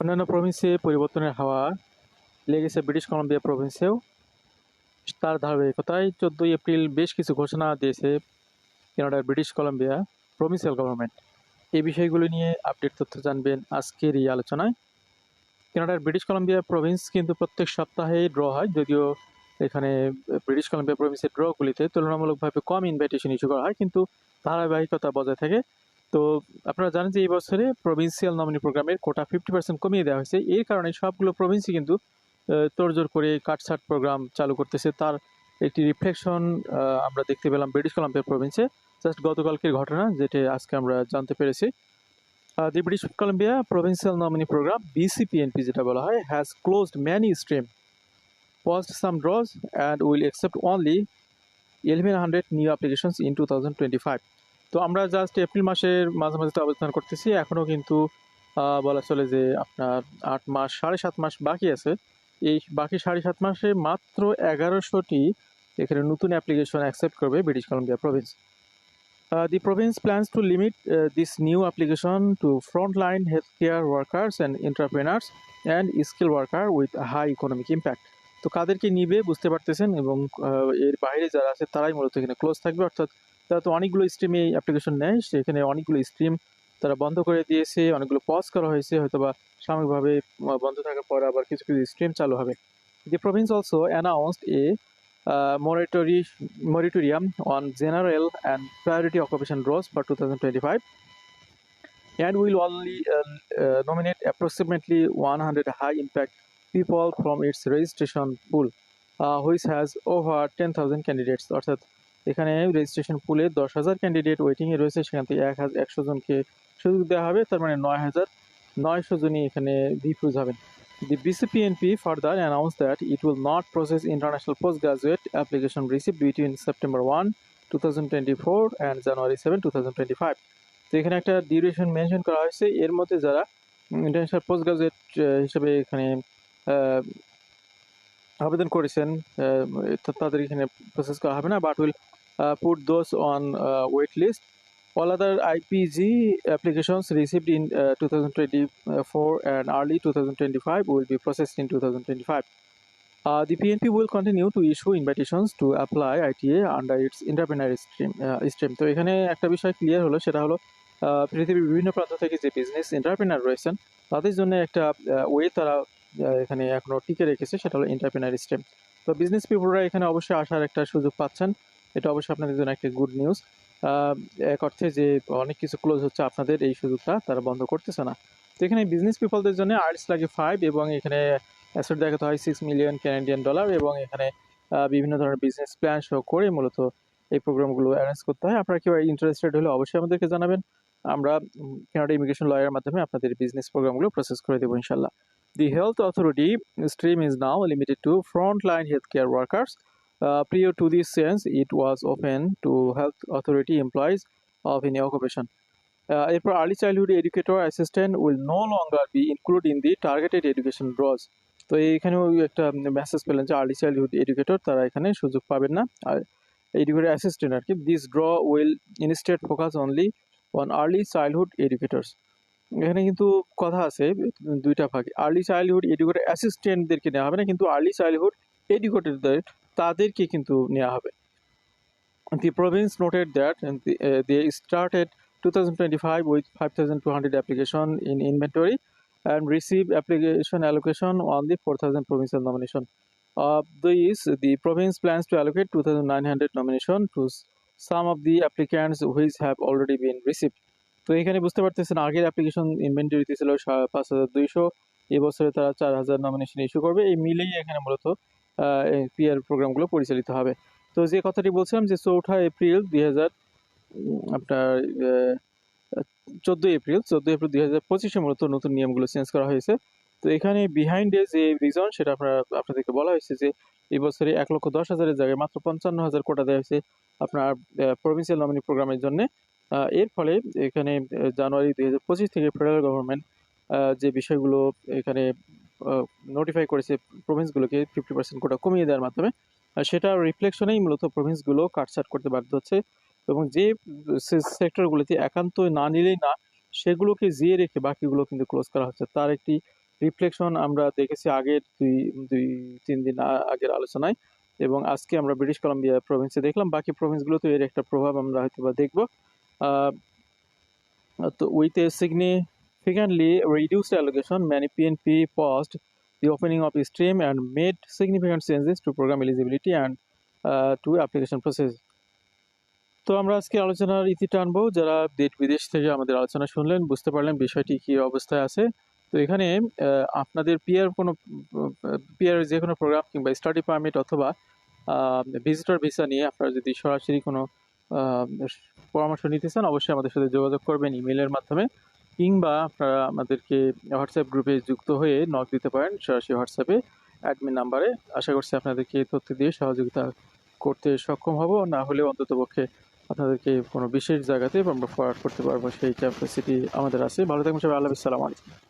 অন্যান্য প্রভিন্সে পরিবর্তনের হাওয়া লেগেছে ব্রিটিশ কলম্বিয়া প্রভিন্সেও তার ধারাবাহিকতায় চোদ্দোই এপ্রিল বেশ কিছু ঘোষণা দিয়েছে কানাডার ব্রিটিশ কলম্বিয়া প্রভিন্সিয়াল গভর্নমেন্ট এই বিষয়গুলো নিয়ে আপডেট তথ্য জানবেন আজকের এই আলোচনায়। কানাডার ব্রিটিশ কলম্বিয়া প্রভিন্স কিন্তু প্রত্যেক সপ্তাহে ড্র হয়, যদিও এখানে ব্রিটিশ কলম্বিয়া প্রভিন্সের ড্রগুলিতে তুলনামূলকভাবে কম ইনভাইটেশন ইস্যু করা হয়, কিন্তু ধারাবাহিকতা বজায় থাকে। তো আপনারা জানেন যে এই বছরে প্রভিন্সিয়াল নমিনি প্রোগ্রামের কোটা ফিফটি পার্সেন্ট কমিয়ে দেওয়া হয়েছে। এই কারণে সবগুলো প্রভিন্সই কিন্তু তোড়জোড় করে কাটছাট প্রোগ্রাম চালু করতেছে। তার একটি রিফ্লেকশন আমরা দেখতে পেলাম ব্রিটিশ কলাম্বিয়া প্রভিন্সে জাস্ট গতকালকের ঘটনা যেটা আজকে আমরা জানতে পেরেছি। The British Columbia provincial nominee programme BCPNP যেটা বলা হয় has closed many stream post some draws and will accept only and hundred new only 1100 two thousand twenty 2025 তো আমরা জাস্ট এপ্রিল মাসের মাঝামাঝিতে অবস্থান করতেছি। এখনও কিন্তু বলা চলে যে আপনার আট মাস, সাড়ে সাত মাস বাকি আছে। এই বাকি সাড়ে সাত মাসে মাত্র এগারোশোটি এখানে নতুন অ্যাপ্লিকেশন অ্যাকসেপ্ট করবে British Columbia province the province plans to limit this new application to front line health care workers and entrepreneurs and skill worker with high economic impact তো কাদেরকে নিবে বুঝতে পারতেছেন এবং এর বাইরে যারা আছে তারাই মূলত এখানে ক্লোজ থাকবে। অর্থাৎ তারা তো অনেকগুলো স্ট্রিমে অ্যাপ্লিকেশন নেয় সেখানে অনেকগুলো স্ট্রিম তারা বন্ধ করে দিয়েছে অনেকগুলো পজ করা হয়েছে হয়তো বা সাময়িকভাবে বন্ধ থাকার পর আবার কিছু কিছু স্ট্রিম চালু হবে the province also announced a moratorium moratorium on general and priority occupation roles for 2025 and will only uh, uh, nominate approximately 100 high impact people from its registration pool uh, which has over 10,000 candidates অর্থাৎ এখানে registration পুলে দশ হাজার candidate ওয়েটিংয়ে রয়েছে সেখান থেকে এক হাজার একশো জনকে সুযোগ দেওয়া হবে তার মানে নয় হাজার নয়শো জনই এখানে ডিফিউজ হবেন। The BCPNP further announced that it will not process international postgraduate application received between September 1, 2024 and January 7, 2025 তো এখানে একটা ডিউরেশন মেনশন করা হয়েছে এর মধ্যে যারা ইন্টারন্যাশনাল পোস্ট গ্রাজুয়েট হিসেবে এখানে আবেদন করেছেন তাদের এখানে প্রসেস করা হবে না but will put those on wait list All other IPG applications received in uh, 2024 and early 2025 will be processed in 2025. Uh, the PNP will continue to issue invitations to apply ITA under its entrepreneur stream. Uh, stream. তো এখানে একটা বিষয় clear হলো সেটা হলো পৃথিবীর বিভিন্ন প্রান্ত থেকে যে বিজনেস এন্টারপ্রেনার রয়েছেন তাদের জন্য একটা ওয়ে তারা এখানে এখনও টিকে রেখেছে, সেটা হলো এন্টারপ্রেনার স্ট্রিম তো বিজনেস পিপুলরা এখানে অবশ্যই আসার একটা সুযোগ পাচ্ছেন। এটা অবশ্যই আপনাদের জন্য একটা গুড নিউজ এক অর্থে যে অনেক কিছু ক্লোজ হচ্ছে আপনাদের, এই সুযোগটা তারা বন্ধ করতেছে না। তো এখানে বিজনেস পিপলদের জন্য আর্টস লাগে ফাইভ এবং এখানে অ্যাসেট দেখাতে হয় সিক্স মিলিয়ন ক্যানাডিয়ান ডলার এবং এখানে বিভিন্ন ধরনের বিজনেস প্ল্যান শো করে মূলত এই প্রোগ্রামগুলো অ্যারেঞ্জ করতে হয়। আপনারা কেউ ইন্টারেস্টেড হলে অবশ্যই আমাদেরকে জানাবেন। আমরা কানাডা ইমিগ্রেশন লয়ারের মাধ্যমে আপনাদের বিজনেস প্রোগ্রামগুলো প্রসেস করে দেবো ইনশাল্লাহ authority stream is now limited to front line health care workers Uh, prior to this change, it was open to health authority employees of any occupation. Uh, এরপর early childhood educator assistant will no longer be include in the targeted education draws তো এইখানেও একটা message পেলেন যে early childhood educator তারা এখানে সুযোগ পাবেন না। আর এডুকেটর অ্যাসিস্ট্যান্ট আর কি this draw will instead focus only on early childhood educators এখানে কিন্তু কথা আছে, দুইটা ভাগে। আর্লি চাইল্ডহুড এডুকেটেড অ্যাসিস্ট্যান্টদেরকে নেওয়া হবে না, কিন্তু আর্লি চাইল্ডহুড এডুকেটেডদের তাদেরকে কিন্তু নেওয়া হবে। The province noted that they started two thousand twenty five with five thousand two hundred application in inventory and receive application allocation on the four thousand provincial nomination of the is the province plans to allocate two thousand nine hundred nomination to some of the applicants which have already been received তো এখানে বুঝতে পারতেছেন, আগের application ইনভেন্টরিতে ছিল পাঁচ হাজার দুইশো, এবছরে তারা চার হাজার নমিনেশন ইস্যু করবে। এই মিলেই এখানে মূলত পিআর প্রোগ্রামগুলো পরিচালিত হবে। তো যে কথাটি বলছিলাম যে চৌঠা এপ্রিল দুই হাজার আপনার চোদ্দোই এপ্রিল চোদ্দোই এপ্রিল দুই হাজার পঁচিশে মূলত নতুন নিয়মগুলো চেঞ্জ করা হয়েছে। তো এখানে বিহাইন্ড যে রিজন সেটা আপনারা, আপনাদেরকে বলা হয়েছে যে এই বছরে এক লক্ষ দশ হাজারের জায়গায় মাত্র পঞ্চান্ন হাজার কোটা দেওয়া হয়েছে আপনার প্রভিন্সিয়াল নমিনি প্রোগ্রামের জন্য। এর ফলে এখানে জানুয়ারি দুই হাজার পঁচিশ থেকে ফেডারেল গভর্নমেন্ট যে বিষয়গুলো এখানে নোটিফাই করেছে প্রভিন্সগুলোকে ফিফটি পার্সেন্ট কোটা কমিয়ে দেওয়ার মাধ্যমে সেটা রিফ্লেকশনেই মূলত প্রভিন্সগুলো কাটছাট করতে বাধ্য হচ্ছে এবং যে সেক্টরগুলোতে একান্ত না নিলেই না, সেগুলোকে জিয়ে রেখে বাকিগুলো কিন্তু ক্লোজ করা হচ্ছে। তার একটি রিফ্লেকশন আমরা দেখেছি আগের দুই দুই, তিন দিন আগের আলোচনায় এবং আজকে আমরা ব্রিটিশ কলাম্বিয়া প্রভিন্সে দেখলাম। বাকি প্রভিন্সগুলোতে এর একটা প্রভাব আমরা হয়তো বা দেখব। তো with a significantly reduced allocation many PNP post the opening of stream and made significant changes to programme eligibility and to application process তো আমরা আজকে আলোচনার ইতি টানব, যারা দেশ বিদেশ থেকে আমাদের আলোচনা শুনলেন, বুঝতে পারলেন বিষয়টি কী অবস্থায় আছে। তো এখানে আপনাদের পিয়ার কোনো পিয়ার যে কোনো প্রোগ্রাম কিংবা স্টাডি পারমিট অথবা ভিজিটর ভিসা নিয়ে আপনারা যদি সরাসরি কোনো পরামর্শ নিতে চান অবশ্যই আমাদের সাথে যোগাযোগ করবেন ইমেলের মাধ্যমে, কিংবা আপনারা আমাদেরকে হোয়াটসঅ্যাপ গ্রুপে যুক্ত হয়ে নক দিতে পারেন, সরাসরি হোয়াটসঅ্যাপে অ্যাডমিন নাম্বারে আশা করছি আপনাদেরকে তথ্য দিয়ে সহযোগিতা করতে সক্ষম হব, না হলেও অন্ততপক্ষে আপনাদেরকে কোনো বিশেষ জায়গাতে আমরা ফরওয়ার্ড করতে পারব, সেই ক্যাপাসিটি আমাদের আছে। ভালো থাকবেন সবাই, আল্লাহ সালাম আলাইকুম।